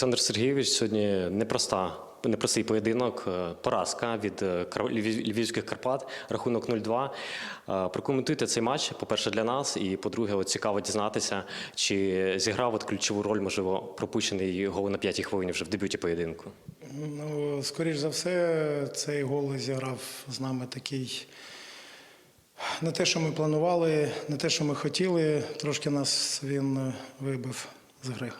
Олександр Сергійович сьогодні непроста. Непростий поєдинок, е, поразка від е, Львівських Карпат, рахунок 0-2. Е, Прокоментуйте цей матч, по-перше, для нас, і по-друге, от цікаво дізнатися, чи зіграв от ключову роль, можливо, пропущений гол на п'ятій хвилині вже в дебюті поєдинку. Ну, скоріш за все, цей гол зіграв з нами такий. Не те, що ми планували, не те, що ми хотіли. Трошки нас він вибив з гри.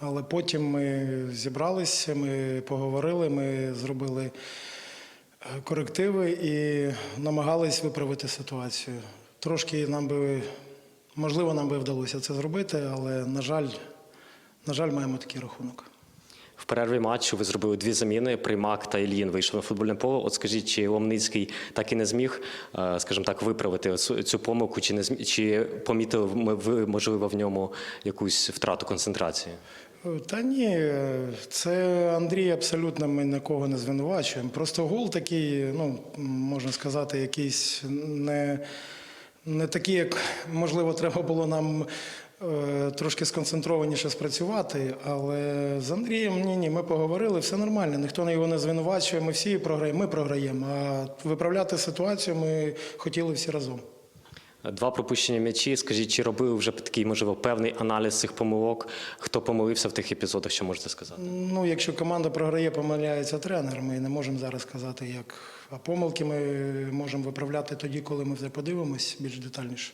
Але потім ми зібралися, ми поговорили, ми зробили е, корективи і намагались виправити ситуацію. Трошки нам би, можливо, нам би вдалося це зробити, але, на жаль, на жаль, маємо такий рахунок. В перерві матчу ви зробили дві заміни. Приймак та Ільїн вийшов на футбольне поле. От скажіть, чи Ломницький так і не зміг, е, скажімо так, виправити цю- помилку, чи не зм- чи помітили ви, можливо, в ньому якусь втрату концентрації? Та ні, це Андрій абсолютно ми нікого не звинувачуємо. Просто гол такий, ну можна сказати, якийсь не, не такий, як можливо, треба було нам е, трошки сконцентрованіше спрацювати. Але з Андрієм ні, ні, ми поговорили, все нормально, ніхто його не звинувачує, ми всі програємо, ми програємо. А виправляти ситуацію ми хотіли всі разом. Два пропущені м'ячі. Скажіть, чи робили вже такий, можливо, певний аналіз цих помилок? Хто помилився в тих епізодах, що можете сказати? Ну, якщо команда програє, помиляється тренер. Ми не можемо зараз сказати, як. А помилки ми можемо виправляти тоді, коли ми вже подивимось більш детальніше.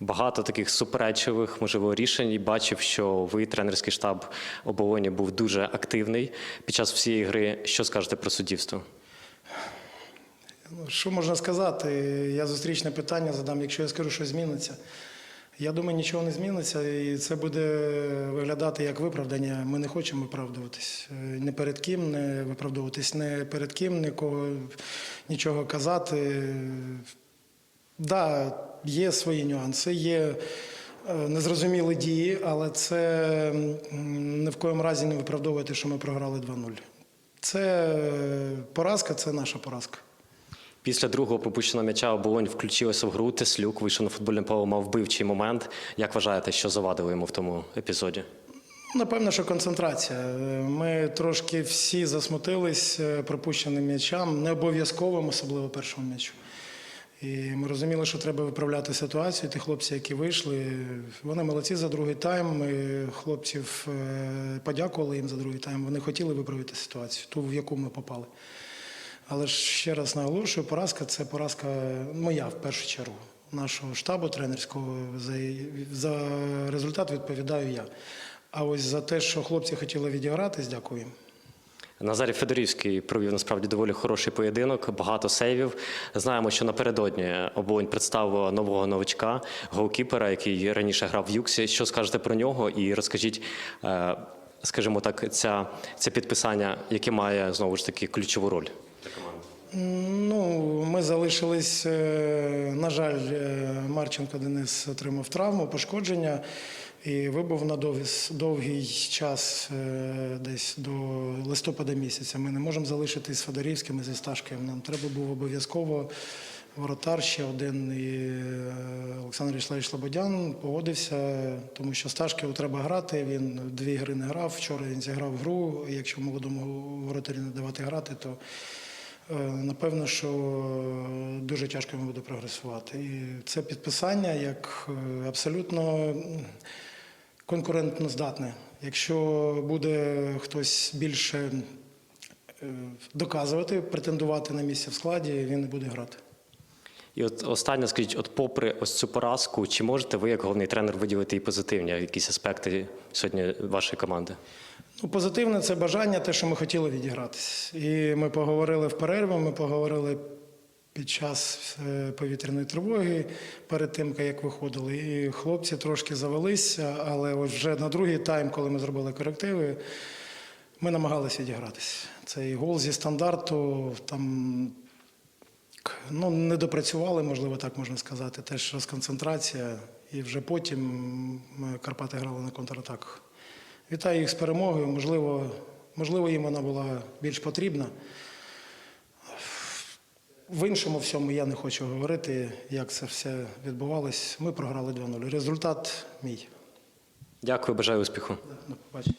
Багато таких суперечливих, можливо, рішень. І бачив, що ви, тренерський штаб оболоні, був дуже активний під час всієї гри. Що скажете про суддівство? Ну, Що можна сказати? Я зустрічне питання задам, якщо я скажу, що зміниться. Я думаю, нічого не зміниться, і це буде виглядати як виправдання. Ми не хочемо виправдуватись. Не перед ким не виправдовуватись, не перед ким нікого нічого казати. Да, є свої нюанси, є е, незрозумілі дії, але це ні в коєму разі не виправдовує те, що ми програли 2-0. Це е, поразка, це наша поразка. Після другого пропущеного м'яча оболонь включилася в гру. Теслюк вийшов на футбольне поле, мав вбивчий момент. Як вважаєте, що завадило йому в тому епізоді? Напевно, що концентрація. Ми трошки всі засмутились е, пропущеним м'ячам, не обов'язковим, особливо першому м'ячу. І ми розуміли, що треба виправляти ситуацію. Ті хлопці, які вийшли, вони молодці за другий тайм. Ми хлопців е, подякували їм за другий тайм. Вони хотіли виправити ситуацію, ту, в яку ми попали. Але ж ще раз наголошую, поразка це поразка моя в першу чергу. Нашого штабу тренерського за, за результат відповідаю я. А ось за те, що хлопці хотіли відігратись, дякую. Назарій Федорівський провів насправді доволі хороший поєдинок, багато сейвів. Знаємо, що напередодні оболонь представила нового новичка, голкіпера, який раніше грав в Юксі. Що скажете про нього? І розкажіть, е, скажімо так, ця, це підписання, яке має знову ж таки ключову роль. Ну, ми залишились, е, на жаль, е, Марченко Денис отримав травму, пошкодження і вибув на довгий, час, е, десь до листопада місяця. Ми не можемо залишитись з Федорівським і зі Сташкою. Нам треба був обов'язково воротар ще один. І Олександр Вячеславович Слободян погодився, тому що Сташків треба грати. Він дві гри не грав. Вчора він зіграв гру. Якщо молодому воротарі не давати грати, то Напевно, що дуже тяжко йому буде прогресувати. І це підписання як е, абсолютно конкурентно здатне. Якщо буде хтось більше е, доказувати, претендувати на місце в складі, він не буде грати. І от останнє, скажіть, от попри ось цю поразку, чи можете ви, як головний тренер, виділити і позитивні якісь аспекти сьогодні вашої команди? Ну, позитивне це бажання, те, що ми хотіли відігратись. І ми поговорили в перерві, ми поговорили під час е, повітряної тривоги, перед тим, як виходили. І хлопці трошки завелися, але вже на другий тайм, коли ми зробили корективи, ми намагалися відігратись. Цей гол зі стандарту там. Ну, не допрацювали, можливо, так можна сказати. Теж розконцентрація. І вже потім Карпати грали на контратаках. Вітаю їх з перемогою. Можливо, можливо, їм вона була більш потрібна. В іншому всьому я не хочу говорити, як це все відбувалось. Ми програли 2-0. Результат мій. Дякую, бажаю успіху. До побачення.